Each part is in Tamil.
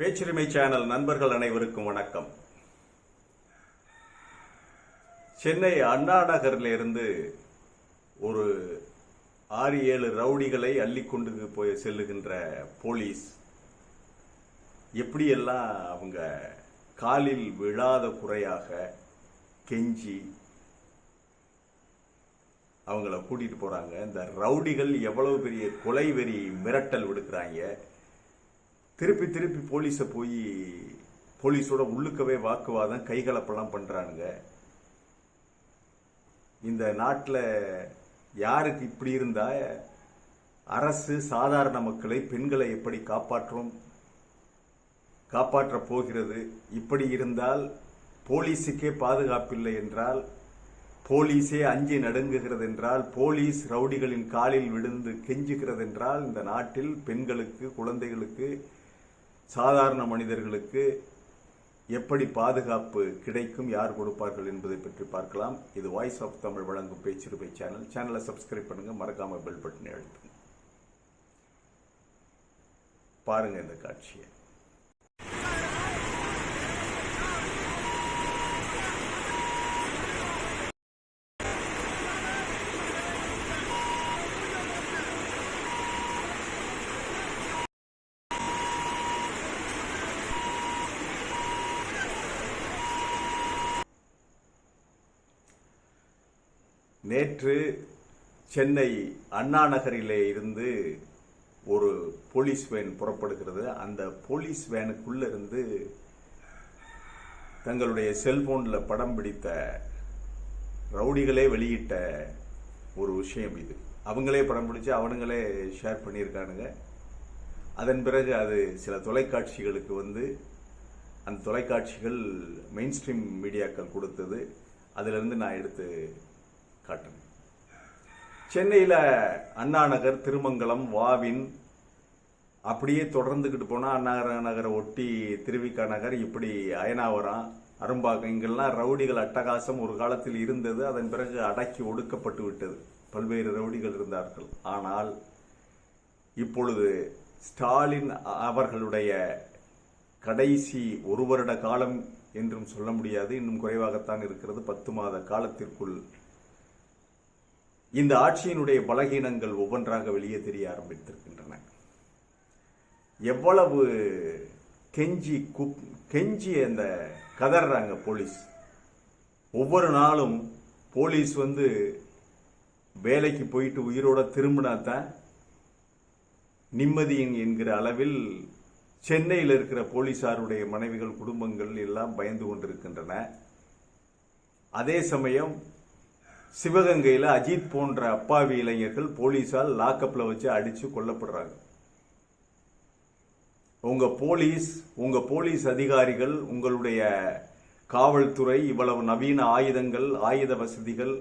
பேச்சுரிமை சேனல் நண்பர்கள் அனைவருக்கும் வணக்கம். சென்னை அண்ணா நகரில் இருந்து ஒரு ஆறு ஏழு ரவுடிகளை அள்ளி கொண்டு போய் செல்லுகின்ற போலீஸ் எப்படியெல்லாம் அவங்க காலில் விழாத குறையாக கெஞ்சி அவங்கள கூட்டிட்டு போறாங்க. இந்த ரவுடிகள் எவ்வளவு பெரிய கொலை வெறி மிரட்டல் விடுக்கிறாங்க. திருப்பி திருப்பி போலீஸை போய் போலீஸோட உள்ளுக்கவே வாக்குவாதம் கைகலப்பெல்லாம் பண்ணுறானுங்க இந்த நாட்டில் யாருக்கு இப்படி இருந்தா? அரசு சாதாரண மக்களை பெண்களை எப்படி காப்பாற்றும்? காப்பாற்றப் போகிறது. இப்படி இருந்தால் போலீஸுக்கே பாதுகாப்பில்லை என்றால் போலீஸே அஞ்சி நடுங்குகிறது என்றால் போலீஸ் ரவுடிகளின் காலில் விழுந்து கெஞ்சுகிறது என்றால் இந்த நாட்டில் பெண்களுக்கு குழந்தைகளுக்கு சாதாரண மனிதர்களுக்கு எப்படி பாதுகாப்பு கிடைக்கும் யார் கொடுப்பார்கள் என்பதை பற்றி பார்க்கலாம். இது வாய்ஸ் ஆஃப் தமிழ் வழங்கும் பேச்சிருப்பை சேனல் சேனலை சப்ஸ்கிரைப் பண்ணுங்க மறக்காமல் பெல் பட்டனை அழுத்துங்க. பாருங்க இந்த காட்சியை. நேற்று சென்னை அண்ணா நகரிலே இருந்து ஒரு போலீஸ் வேன் புறப்படுகிறது. அந்த போலீஸ் வேனுக்குள்ள இருந்து தங்களுடைய செல்போனில் படம் பிடித்த ரவுடிகளே வெளியிட்ட ஒரு விஷயம் இது. அவங்களே படம் பிடிச்சு அவனுங்களே ஷேர் பண்ணியிருக்கானுங்க. அதன் பிறகு அது சில தொலைக்காட்சிகளுக்கு வந்து அந்த தொலைக்காட்சிகள் மெயின் ஸ்ட்ரீம் மீடியாக்கள் கொடுத்தது. அதிலிருந்து நான் எடுத்து காட்டும். சென்னையில் அண்ணா நகர் திருமங்கலம் வாவின் அப்படியே தொடர்ந்துக்கிட்டு போனால் அண்ணா நகரை ஒட்டி திருவிக்கா நகர் இப்படி அயனாவரம் அரும்பாக்கம் இங்கெல்லாம் ரவுடிகள் அட்டகாசம் ஒரு காலத்தில் இருந்தது. அதன் பிறகு அடக்கி ஒடுக்கப்பட்டு விட்டது. பல்வேறு ரவுடிகள் இருந்தார்கள். ஆனால் இப்பொழுது ஸ்டாலின் அவர்களுடைய கடைசி ஒரு வருட காலம் என்றும் சொல்ல முடியாது. இன்னும் குறைவாகத்தான் இருக்கிறது. பத்து மாத காலத்திற்குள் இந்த ஆட்சியினுடைய பலகீனங்கள் ஒவ்வொன்றாக வெளியே தெரிய ஆரம்பித்திருக்கின்றன. எவ்வளவு கெஞ்சி குப் கெஞ்சி அந்த கதறாங்க போலீஸ். ஒவ்வொரு நாளும் போலீஸ் வந்து வேலைக்கு போயிட்டு உயிரோட திரும்பினா தான் நிம்மதியின் என்கிற அளவில் சென்னையில் இருக்கிற போலீசாருடைய மனைவிகள் குடும்பங்கள் எல்லாம் பயந்து கொண்டிருக்கின்றன. அதே சமயம் சிவகங்கையில் அஜித் போன்ற அப்பாவி இளைஞர்கள் போலீஸால் லாக்கப்பில் வச்சு அடித்து கொல்லப்படுறாங்க. உங்கள் போலீஸ் உங்கள் போலீஸ் அதிகாரிகள் உங்களுடைய காவல்துறை இவ்வளவு நவீன ஆயுதங்கள் ஆயுத வசதிகள்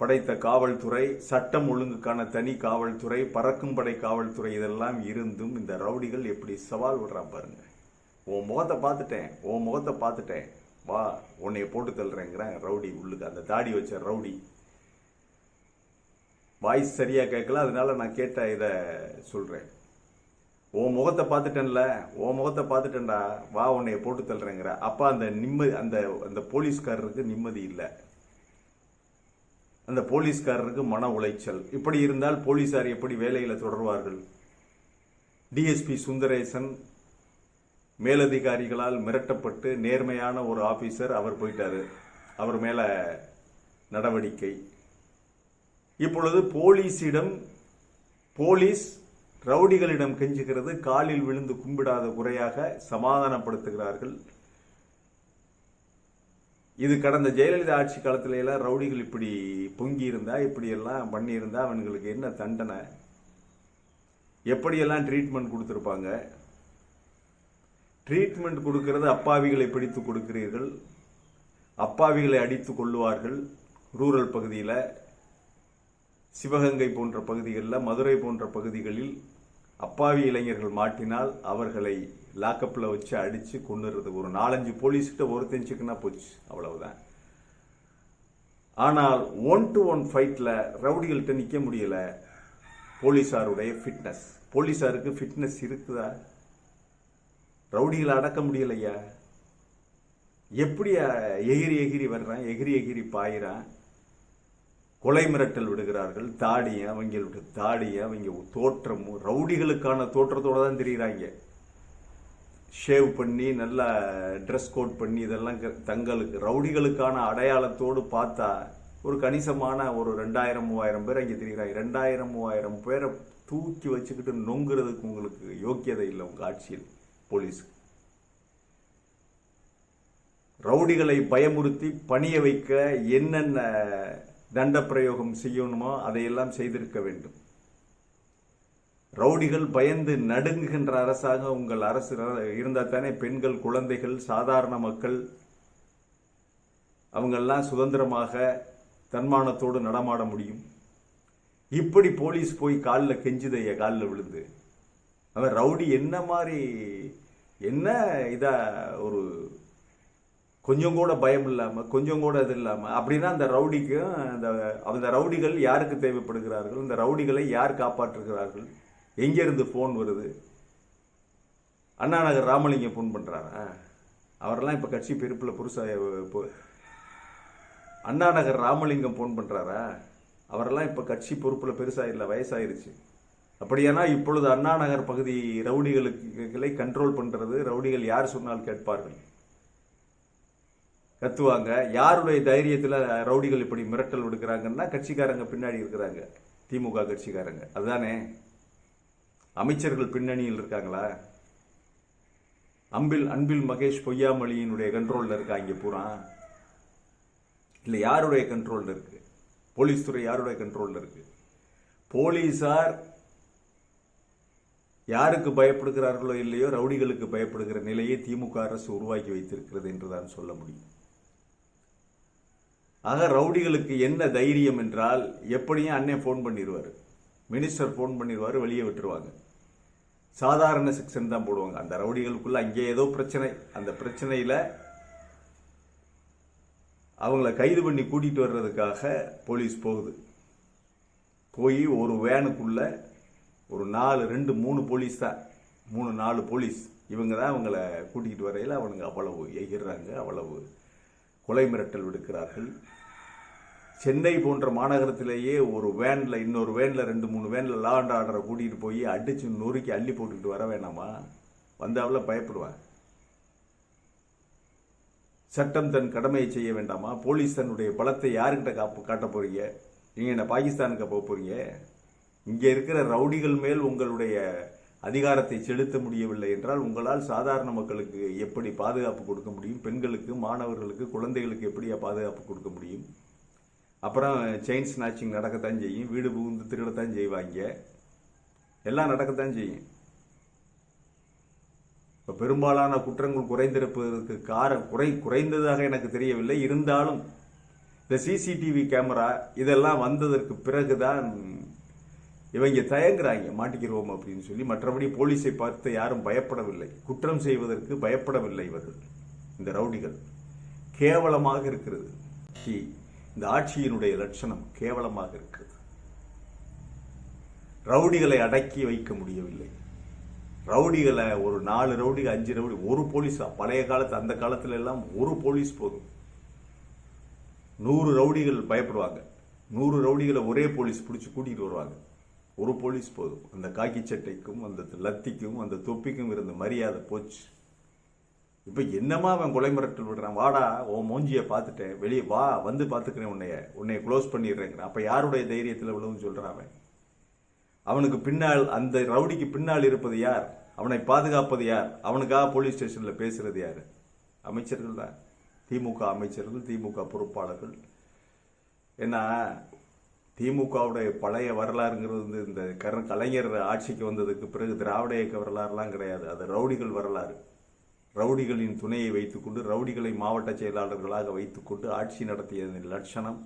படைத்த காவல்துறை சட்டம் ஒழுங்குக்கான தனி காவல்துறை பறக்கும் படை காவல்துறை இதெல்லாம் இருந்தும் இந்த ரவுடிகள் எப்படி சவால் விடுறா பாருங்க. உன் முகத்தை பார்த்துட்டேன் உன் முகத்தை பார்த்துட்டேன். வா உன்னைய போட்டு தள்ளுறேங்கிறேன் ரவுடி உள்ளுக்கு அந்த தாடி வச்ச ரவுடி. வாய்ஸ் சரியாக கேட்கல அதனால நான் கேட்ட இதை சொல்கிறேன் உன் முகத்தை பார்த்துட்டேன்ல உன் முகத்தை பார்த்துட்டேன்டா வா உன்னைய போட்டு தள்ளுறேங்கிற. அப்போ அந்த நிம்மதி அந்த அந்த போலீஸ்காரருக்கு நிம்மதி இல்லை. அந்த போலீஸ்காரருக்கு மன உளைச்சல். இப்படி இருந்தால் போலீஸார் எப்படி வேலையில் தொடர்வார்கள்? டிஎஸ்பி சுந்தரேசன் மேலதிகாரிகளால் மிரட்டப்பட்டு நேர்மையான ஒரு ஆபீசர் அவர் போயிட்டாரு. அவர் மேல நடவடிக்கை. இப்பொழுது போலீஸிடம் போலீஸ் ரவுடிகளிடம் கெஞ்சுகிறது. காலில் விழுந்து கும்பிடாத குறையாக சமாதானப்படுத்துகிறார்கள். இது கடந்த ஜெயலலிதா ஆட்சி காலத்துல எல்லாம் ரவுடிகள் இப்படி பொங்கி இருந்தா இப்படி எல்லாம் பண்ணியிருந்தா அவங்களுக்கு என்ன தண்டனை? எப்படியெல்லாம் ட்ரீட்மெண்ட் கொடுத்துருப்பாங்க? ட்ரீட்மெண்ட் கொடுக்கிறது அப்பாவிகளை பிடித்து கொடுக்கிறீர்கள். அப்பாவிகளை அடித்து கொள்ளுவார்கள். ரூரல் பகுதியில் சிவகங்கை போன்ற பகுதிகளில் மதுரை போன்ற பகுதிகளில் அப்பாவி இளைஞர்கள் மாட்டினால் அவர்களை லாக்கப்பில் வச்சு அடித்து கொண்டுறது ஒரு நாலஞ்சு போலீஸ்கிட்ட ஒருத்தன் சிக்கனா போச்சு. அவ்வளவுதான். ஆனால் ஒன் டு ஒன் ஃபைட்டில் ரவுடிகள்கிட்ட நிற்க முடியல. போலீஸாருடைய ஃபிட்னஸ் போலீஸாருக்கு ஃபிட்னஸ் இருக்குதா? ரவுடிகளை அடக்க முடியலையா? எப்படி எகிரி எகிரி வர்றான் எகிரி எகிரி பாயிறான்? கொலை மிரட்டல் விடுகிறார்கள் தாடியும் அவங்களுடைய தாடியும் அவங்க தோற்றமும் ரவுடிகளுக்கான தோற்றத்தோடு தான் தெரிகிறாங்க ஷேவ் பண்ணி நல்லா ட்ரெஸ் கோட் பண்ணி இதெல்லாம் க- தங்களுக்கு ரவுடிகளுக்கான அடையாளத்தோடு பார்த்தா ஒரு கணிசமான ஒரு ரெண்டாயிரம் மூவாயிரம் பேர் அங்கே தெரியுறாங்க. ரெண்டாயிரம் மூவாயிரம் பேரை தூக்கி வச்சுக்கிட்டு நொங்குறதுக்கு உங்களுக்கு யோக்கியதை இல்லை உங்கள் ஆட்சியில். போலீஸ். ரவுடிகளை பயமுறுத்தி பணிய வைக்க என்னென்ன தண்ட பிரயோகம் செய்யணுமோ அதையெல்லாம் செய்திருக்க வேண்டும். ரவுடிகள் பயந்து நடுங்குகின்ற அரசாக உங்கள் அரசு இருந்தால் தானே பெண்கள் குழந்தைகள் சாதாரண மக்கள் அவங்கெல்லாம் சுதந்திரமாக தன்மானத்தோடு நடமாட முடியும். இப்படி போலீஸ் போய் காலில் கெஞ்சுதைய காலில் விழுந்து. அவன் ரவுடி என்ன மாதிரி என்ன இதா ஒரு கொஞ்சம் கூட பயம் இல்லாமல் கொஞ்சம் கூட இது இல்லாமல் அப்படின்னா அந்த ரவுடிக்கும் அந்த அந்த ரவுடிகள் யாருக்கு தேவைப்படுகிறார்கள்? இந்த ரவுடிகளை யார் காப்பாற்றுகிறார்கள்? எங்கேருந்து ஃபோன் வருது? அண்ணா நகர் ராமலிங்கம் ஃபோன் பண்ணுறாரா அவரெல்லாம் இப்போ கட்சி பெருப்பில் புதுசாக இப்போ அண்ணா நகர் ராமலிங்கம் ஃபோன் பண்ணுறாரா அவரெல்லாம் இப்போ கட்சி பொறுப்பில் பெருசாக இல்லை வயசாயிருச்சு. அப்படியானா இப்பொழுது அண்ணா நகர் பகுதி ரவுடிகளுக்கு கண்ட்ரோல் பண்ணுறது ரவுடிகள் யார் சொன்னால் கேட்பார்கள். கத்துவாங்க. யாருடைய தைரியத்தில் ரவுடிகள் இப்படி மிரட்டல் விடுக்கிறாங்கன்னா கட்சிக்காரங்க பின்னாடி இருக்கிறாங்க. திமுக கட்சிக்காரங்க. அதுதானே? அமைச்சர்கள் பின்னணியில் இருக்காங்களா? அம்பில் அன்பில் மகேஷ் பொய்யாமொழியினுடைய கண்ட்ரோலில் இருக்கா? இங்கே பூரா. இல்லை யாருடைய கண்ட்ரோலில் இருக்கு? போலீஸ் துறை யாருடைய கண்ட்ரோலில் இருக்கு? போலீஸார் யாருக்கு பயப்படுகிறார்களோ இல்லையோ ரவுடிகளுக்கு பயப்படுகிற நிலையை திமுக அரசு உருவாக்கி வைத்திருக்கிறது என்றுதான் சொல்ல முடியும். ஆக ரவுடிகளுக்கு என்ன தைரியம் என்றால் எப்படியும் அண்ணன் ஃபோன் பண்ணிடுவார் மினிஸ்டர் ஃபோன் பண்ணிடுவார் வெளியே விட்டுருவாங்க. சாதாரண செக்ஷன் தான் போடுவாங்க. அந்த ரவுடிகளுக்குள்ள அங்கே ஏதோ பிரச்சனை. அந்த பிரச்சனையில அவங்கள கைது பண்ணி கூட்டிட்டு வர்றதுக்காக போலீஸ் போகுது. போய் ஒரு வேனுக்குள்ள ஒரு நாலு ரெண்டு மூணு போலீஸ்? தான் மூணு நாலு போலீஸ். இவங்க தான் அவங்கள கூட்டிகிட்டு வரையில் அவனுங்க அவ்வளவு எகிர்றாங்க அவ்வளவு கொலை மிரட்டல் விடுக்கிறார்கள். சென்னை போன்ற மாநகரத்திலேயே ஒரு வேனில் இன்னொரு வேனில் ரெண்டு மூணு வேனில் லா அண்ட் ஆர்டரை கூட்டிகிட்டு போய் அடித்து நொறுக்கி அள்ளி போட்டுக்கிட்டு வர வேணாமா? வந்தாவில் பயப்படுவான் சட்டம் தன் கடமையை செய்ய வேண்டாமா? போலீஸ் தன்னுடைய பலத்தை யாருக்கிட்ட காப்பு காட்ட போகிறீங்க நீங்கள் என்ன பாகிஸ்தானுக்கு போக போகிறீங்க இங்கே இருக்கிற ரவுடிகள் மேல் உங்களுடைய அதிகாரத்தை செலுத்த முடியவில்லை என்றால் உங்களால் சாதாரண மக்களுக்கு எப்படி பாதுகாப்பு கொடுக்க முடியும்? பெண்களுக்கு மாணவர்களுக்கு குழந்தைகளுக்கு எப்படியா பாதுகாப்பு கொடுக்க முடியும்? அப்புறம் செயின் ஸ்நாச்சிங் நடக்கத்தான் செய்யும். வீடு புகுந்து திருடத்தான் செய்வாங்க. எல்லாம் நடக்கத்தான் செய்யும். இப்போ பெரும்பாலான குற்றங்கள் குறைந்திருப்பதற்கு கார குறை குறைந்ததாக எனக்கு தெரியவில்லை. இருந்தாலும் இந்த சிசிடிவி கேமரா இதெல்லாம் வந்ததற்கு பிறகுதான் இவங்க தயங்குறாங்க மாட்டிக்கிறோம் அப்படின்னு சொல்லி மற்றபடி போலீஸை பார்த்து யாரும் பயப்படவில்லை. குற்றம் செய்வதற்கு பயப்படவில்லை இவர்கள் இந்த ரவுடிகள். கேவலமாக இருக்கிறது. இந்த ஆட்சியினுடைய லட்சணம் கேவலமாக இருக்கிறது. ரவுடிகளை அடக்கி வைக்க முடியவில்லை. ரவுடிகளை ஒரு நாலு ரவுடி அஞ்சு ரவுடி ஒரு போலீஸா? பழைய காலத்து அந்த காலத்துல எல்லாம் ஒரு போலீஸ் போதும். நூறு ரவுடிகள் பயப்படுவாங்க. நூறு ரவுடிகளை ஒரே போலீஸ் பிடிச்சி கூட்டிட்டு வருவாங்க. ஒரு போலீஸ் போதும். அந்த காக்கி சட்டைக்கும் அந்த லத்திக்கும் அந்த தொப்பிக்கும் இருந்த மரியாதை போச்சு. இப்போ என்னமா அவன் கொலை மிரட்டல் விடுறான்? வாடா உன் மூஞ்சியை பார்த்துட்டேன். வெளியே வா வந்து பார்த்துக்கிறேன் உன்னைய. உன்னைய க்ளோஸ் பண்ணிடுறேங்கிறான். அப்போ யாருடைய தைரியத்தில் விழுவும் சொல்கிறான் அவன்? அவனுக்கு பின்னால் அந்த ரவுடிக்கு பின்னால் இருப்பது யார்? அவனை பாதுகாப்பது யார்? அவனுக்காக போலீஸ் ஸ்டேஷனில் பேசுறது யார்? அமைச்சர்கள் தான். திமுக அமைச்சர்கள் திமுக பொறுப்பாளர்கள். ஏன்னா திமுகவுடைய பழைய வரலாறுங்கிறது வந்து இந்த கரு கலைஞர் ஆட்சிக்கு வந்ததுக்கு பிறகு திராவிட இயக்க வரலாறுலாம் கிடையாது. அது ரவுடிகள் வரலாறு. ரவுடிகளின் துணையை வைத்துக்கொண்டு ரவுடிகளை மாவட்ட செயலாளர்களாக வைத்துக்கொண்டு ஆட்சி நடத்தியதன் லட்சணம்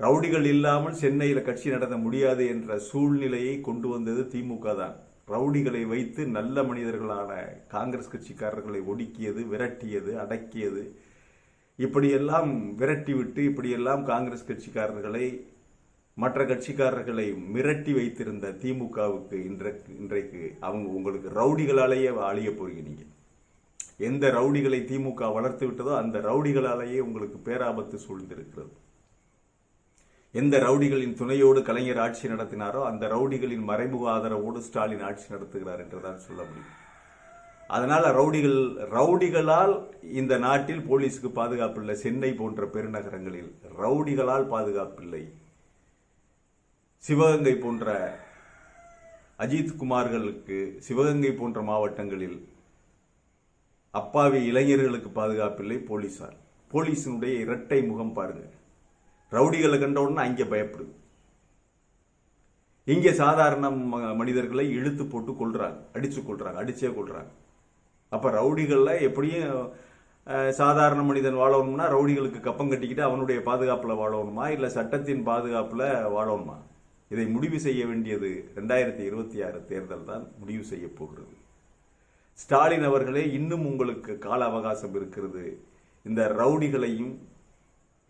ரவுடிகள் இல்லாமல் சென்னையில் கட்சி நடத்த முடியாது என்ற சூழ்நிலையை கொண்டு வந்தது திமுக தான். ரவுடிகளை வைத்து நல்ல மனிதர்களான காங்கிரஸ் கட்சிக்காரர்களை ஒடுக்கியது விரட்டியது அடக்கியது. இப்படியெல்லாம் விரட்டிவிட்டு இப்படியெல்லாம் காங்கிரஸ் கட்சிக்காரர்களை மற்ற கட்சிக்காரர்களை மிரட்டி வைத்திருந்த திமுகவுக்கு இன்றைக்கு இன்றைக்கு அவங்க உங்களுக்கு ரவுடிகளாலேயே அழிய போறீங்க நீங்க. எந்த ரவுடிகளை திமுக வளர்த்து விட்டதோ அந்த ரவுடிகளாலேயே உங்களுக்கு பேராபத்து சூழ்ந்திருக்கிறது. எந்த ரவுடிகளின் துணையோடு கலைஞர் ஆட்சி நடத்தினாரோ அந்த ரவுடிகளின் மறைமுக ஆதரவோடு ஸ்டாலின் ஆட்சி நடத்துகிறார் என்றுதான் சொல்ல முடியும். அதனால ரவுடிகள் ரவுடிகளால் இந்த நாட்டில் போலீஸுக்கு பாதுகாப்பு இல்லை. சென்னை போன்ற பெருநகரங்களில் ரவுடிகளால் பாதுகாப்பில்லை சிவகங்கை போன்ற அஜித் குமார்களுக்கு சிவகங்கை போன்ற மாவட்டங்களில் அப்பாவி இளைஞர்களுக்கு பாதுகாப்பில்லை போலீசார். போலீஸினுடைய இரட்டை முகம் பாருங்க. ரவுடிகளை கண்ட உடனே அங்கே பயப்படுது. இங்கே சாதாரண ம- மனிதர்களை இழுத்து போட்டு கொள்றாங்க அடிச்சு கொள்றாங்க அடிச்சே கொள்றாங்க அப்ப ரவுடிகள்ல எப்படியும் சாதாரண மனிதன் வாழணும்னா ரவுடிகளுக்கு கப்பம் கட்டிக்கிட்டு அவனுடைய பாதுகாப்புல வாழணுமா? இல்ல சட்டத்தின் பாதுகாப்புல வாழணுமா? இதை முடிவு செய்ய வேண்டியது ரெண்டாயிரத்தி இருபத்தி ஆறு தேர்தல் தான் முடிவு செய்ய போகிறது. ஸ்டாலின் அவர்களே இன்னும் உங்களுக்கு கால அவகாசம் இருக்கிறது. இந்த ரவுடிகளையும்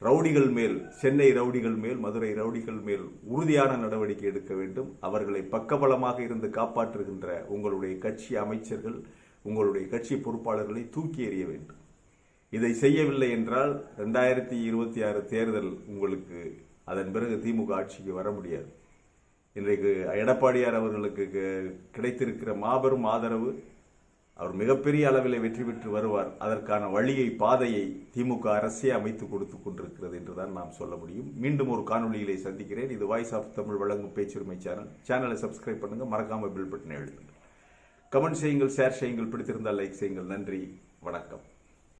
ரவுடிகள் மேல் சென்னை ரவுடிகள் மேல் மதுரை ரவுடிகள் மேல் உறுதியான நடவடிக்கை எடுக்க வேண்டும். அவர்களை பக்கபலமாக இருந்து காப்பாற்றுகின்ற உங்களுடைய கட்சி அமைச்சர்கள் உங்களுடைய கட்சி பொறுப்பாளர்களை தூக்கி எறிய வேண்டும். இதை செய்யவில்லை என்றால் ரெண்டாயிரத்தி இருபத்தி ஆறு தேர்தல் உங்களுக்கு அதன் பிறகு திமுக ஆட்சிக்கு வர முடியாது. இன்றைக்கு எடப்பாடியார் அவர்களுக்கு கிடைத்திருக்கிற மாபெரும் ஆதரவு அவர் மிகப்பெரிய அளவில் வெற்றி பெற்று வருவார். அதற்கான வழியை பாதையை திமுக அரசே அமைத்து கொடுத்து கொண்டிருக்கிறது என்றுதான் நாம் சொல்ல முடியும். மீண்டும் ஒரு காணொலியிலே சந்திக்கிறேன். இது வாய்ஸ் ஆஃப் தமிழ் வழங்கும் பேச்சுரிமை சேனல். சேனலை சப்ஸ்கிரைப் பண்ணுங்க. மறக்காம பில் பட்டனை எழுதுங்கள் கமெண்ட் செய்யுங்கள் ஷேர் செய்யுங்கள் பிடித்திருந்தால் லைக் செய்யுங்கள். நன்றி. வணக்கம்.